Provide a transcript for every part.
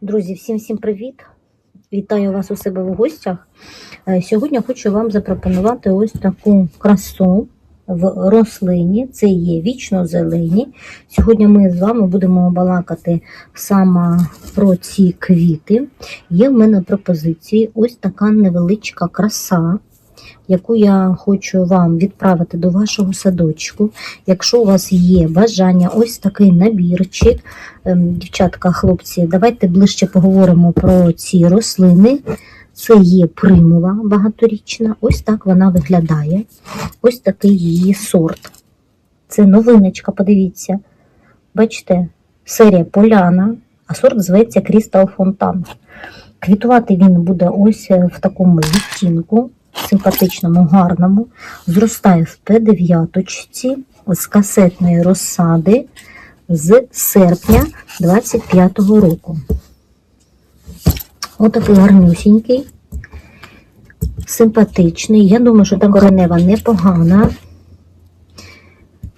Друзі, всім всім привіт! Вітаю вас у себе в гостях. Е, Сьогодні хочу вам запропонувати ось таку красу в рослині. Це є вічно зелені. Сьогодні ми з вами будемо балакати саме про ці квіти. Є в мене пропозиції ось така невеличка краса. Яку я хочу вам відправити до вашого садочку. Якщо у вас є бажання, ось такий набірчик, Ем, Дівчатка, хлопці, давайте ближче поговоримо про ці рослини. Це є примула багаторічна. Ось так вона виглядає. Ось такий її сорт. Це новиночка, подивіться. Бачите, серія поляна, а сорт зветься Крістал Фонтан. Квітувати він буде ось е, в такому відтінку, симпатичному, гарному. Зростає в П9 з касетної розсади з серпня 25-го року. Отакий гарнюсінький, симпатичний. Я думаю, що та коренева непогана.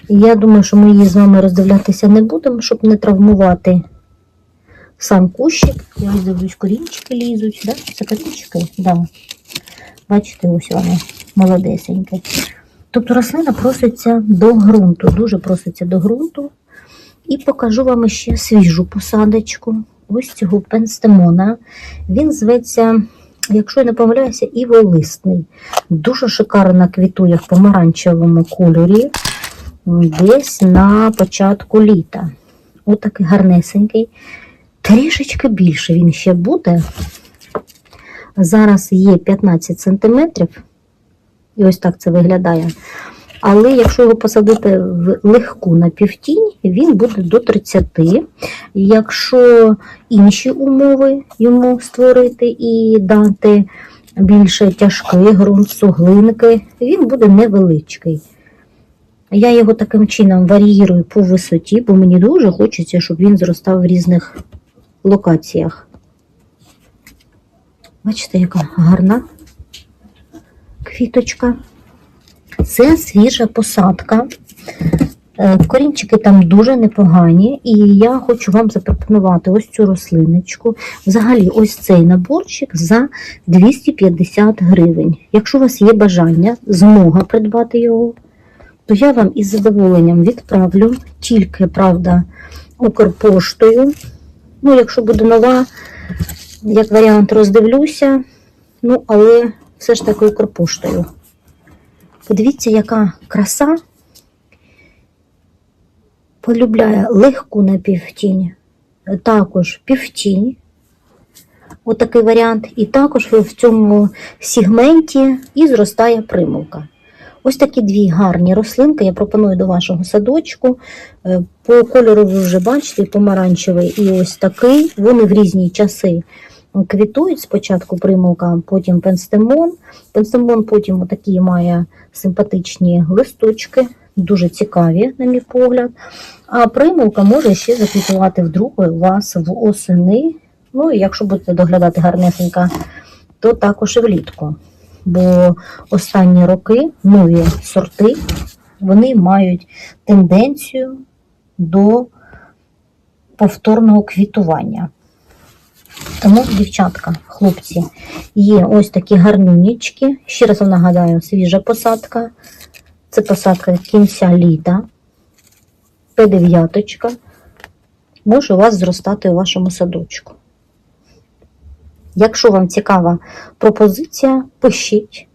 Я думаю, що ми її з вами роздивлятися не будемо, щоб не травмувати сам кущик. Я ось дивлюсь, корінчики лізуть, да? Це корінчики? Да. Бачите, ось вони молодесенькі. Тобто рослина проситься до ґрунту, дуже проситься до ґрунту. І покажу вам ще свіжу посадочку. Ось цього пенстемона. Він зветься, якщо я не помиляюся, іволисний. Дуже шикарно квітує в помаранчевому кольорі, десь на початку літа. Отакий гарнесенький. Трішечки більше він ще буде. Зараз є 15 см. І ось так це виглядає. Але якщо його посадити в легку напівтінь, він буде до 30. Якщо інші умови йому створити і дати більше тяжкий ґрунт, суглинки, він буде невеличкий. Я його таким чином варіюю по висоті, бо мені дуже хочеться, щоб він зростав в різних локаціях. Бачите, яка гарна квіточка. Це свіжа посадка. Е, Корінчики там дуже непогані, і я хочу вам запропонувати ось цю рослиночку. Взагалі, ось цей наборчик за 250 гривень. Якщо у вас є бажання, змога придбати його, то я вам із задоволенням відправлю, тільки, правда, Укрпоштою. Ну, якщо буде нова, як варіант, роздивлюся. Ну, але все ж таки Укрпоштою. Подивіться, яка краса полюбляє легку напівтінь, також півтінь. Отакий варіант. І також в цьому сегменті і зростає примулка. Ось такі дві гарні рослинки я пропоную до вашого садочку. Е, По кольору ви вже бачите, помаранчевий і ось такий. Вони в різні часи квітують. Спочатку примулка, потім пенстемон. Пенстемон потім такі має симпатичні листочки, дуже цікаві, на мій погляд. А примулка може ще заквітувати вдруге у вас в осени. Ну і якщо будете доглядати гарнесенько, то також і влітку. Бо останні роки нові сорти вони мають тенденцію до повторного квітування. Тому, дівчатка, хлопці, є ось такі гарнюнічки. Ще раз вам нагадаю, свіжа посадка. Це посадка кінця літа. П9. Може у вас зростати у вашому садочку. Якщо вам цікава пропозиція, пишіть.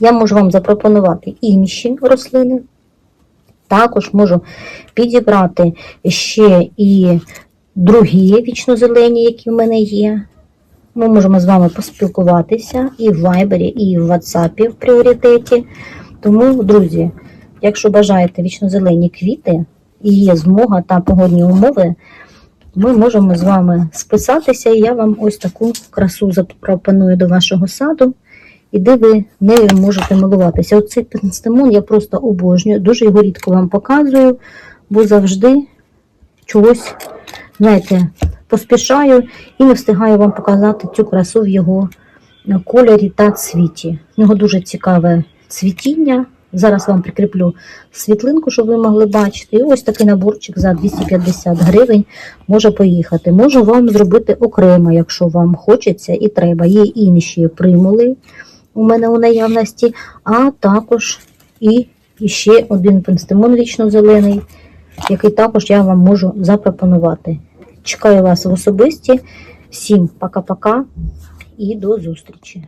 Я можу вам запропонувати інші рослини. Також можу підібрати ще і другі вічнозелені, які в мене є. Ми можемо з вами поспілкуватися і в Viber, і в WhatsApp в пріоритеті. Тому, друзі, якщо бажаєте вічнозелені квіти і є змога та погодні умови, ми можемо з вами списатися, і я вам ось таку красу запропоную до вашого саду, і де ви нею можете милуватися. Оцей пенстемон я просто обожнюю, дуже його рідко вам показую, бо завжди чогось знаєте, поспішаю і не встигаю вам показати цю красу в його кольорі та цвіті. В нього дуже цікаве цвітіння, Зараз вам прикріплю світлинку, щоб ви могли бачити. І ось такий наборчик за 250 гривень може поїхати. Можу вам зробити окремо, якщо вам хочеться і треба. Є інші примули у мене у наявності, а також і ще один пенстимон вічно-зелений, який також я вам можу запропонувати. Чекаю вас в особисті. Всім пока-пока і до зустрічі!